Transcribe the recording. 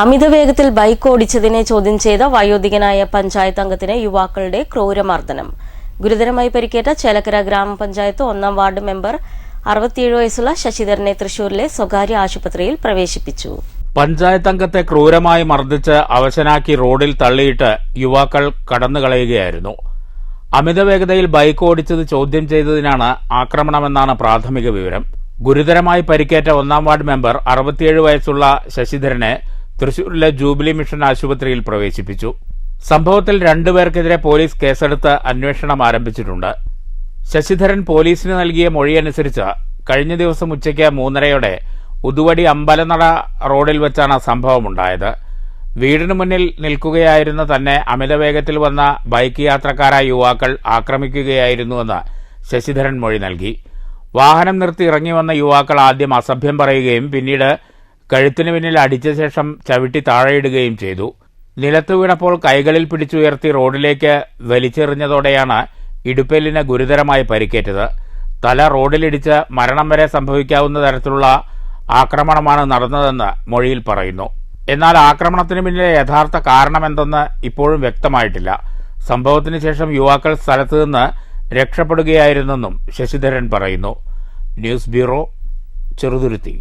അമിത വേഗത്തിൽ ബൈക്ക് ഓടിച്ചതിനെ ചോദ്യം ചെയ്ത വയോധികനായ പഞ്ചായത്ത് അംഗത്തിന് യുവാക്കളുടെ ക്രൂരമർദ്ദനം. ഗുരുതരമായി പരിക്കേറ്റ ചേലക്കര ഗ്രാമപഞ്ചായത്ത് ഒന്നാം വാർഡ് മെമ്പർ അറുപത്തിയേഴ് വയസ്സുള്ള ശശിധരനെ തൃശൂരിലെ സ്വകാര്യ ആശുപത്രിയിൽ പ്രവേശിപ്പിച്ചു. പഞ്ചായത്ത് അംഗത്തെ ക്രൂരമായി മർദ്ദിച്ച് അവശനാക്കി റോഡിൽ തള്ളിയിട്ട് യുവാക്കൾ കടന്നുകളയുകയായിരുന്നു. അമിത വേഗതയിൽ ബൈക്ക് ഓടിച്ചത് ചോദ്യം ചെയ്തതിനാണ് ആക്രമണമെന്നാണ് പ്രാഥമിക വിവരം. ഗുരുതരമായി പരിക്കേറ്റ ഒന്നാം വാർഡ് മെമ്പർ അറുപത്തിയേഴ് വയസ്സുള്ള ശശിധരനെ തൃശൂരിലെ ജൂബിലി മിഷൻ ആശുപത്രിയിൽ പ്രവേശിപ്പിച്ചു. സംഭവത്തിൽ രണ്ടുപേർക്കെതിരെ പോലീസ് കേസെടുത്ത് അന്വേഷണം ആരംഭിച്ചിട്ടുണ്ട്. ശശിധരൻ പോലീസിന് നൽകിയ മൊഴിയനുസരിച്ച് കഴിഞ്ഞ ദിവസം ഉച്ചയ്ക്ക് മൂന്നരയോടെ ഉതുവടി അമ്പലനട റോഡിൽ വെച്ചാണ് സംഭവമുണ്ടായത്. വീടിന് മുന്നിൽ നിൽക്കുകയായിരുന്ന തന്നെ അമിതവേഗത്തിൽ വന്ന ബൈക്ക് യാത്രക്കാരായ യുവാക്കൾ ആക്രമിക്കുകയായിരുന്നുവെന്ന് ശശിധരൻ മൊഴി നൽകി. വാഹനം നിർത്തി ഇറങ്ങി വന്ന യുവാക്കൾ ആദ്യം അസഭ്യം പറയുകയും പിന്നീട് കഴുത്തിന് പിന്നിൽ അടിച്ച ശേഷം ചവിട്ടി താഴെയിടുകയും ചെയ്തു. നിലത്ത് വീണപ്പോൾ കൈകളിൽ പിടിച്ചുയർത്തി റോഡിലേക്ക് വലിച്ചെറിഞ്ഞതോടെയാണ് ഇടുപ്പെല്ലിന് ഗുരുതരമായി പരിക്കേറ്റത്. തല റോഡിലിടിച്ച് മരണം വരെ സംഭവിക്കാവുന്ന തരത്തിലുള്ള ആക്രമണമാണ് നടന്നതെന്ന് മൊഴിയിൽ പറയുന്നു. എന്നാൽ ആക്രമണത്തിന് പിന്നിലെ യഥാർത്ഥ കാരണമെന്തെന്ന് ഇപ്പോഴും വ്യക്തമായിട്ടില്ല. സംഭവത്തിന് ശേഷം യുവാക്കൾ സ്ഥലത്ത് നിന്ന് രക്ഷപ്പെടുകയായിരുന്നെന്നും ശശിധരൻ പറയുന്നു. News bureau Cheruthuruthy.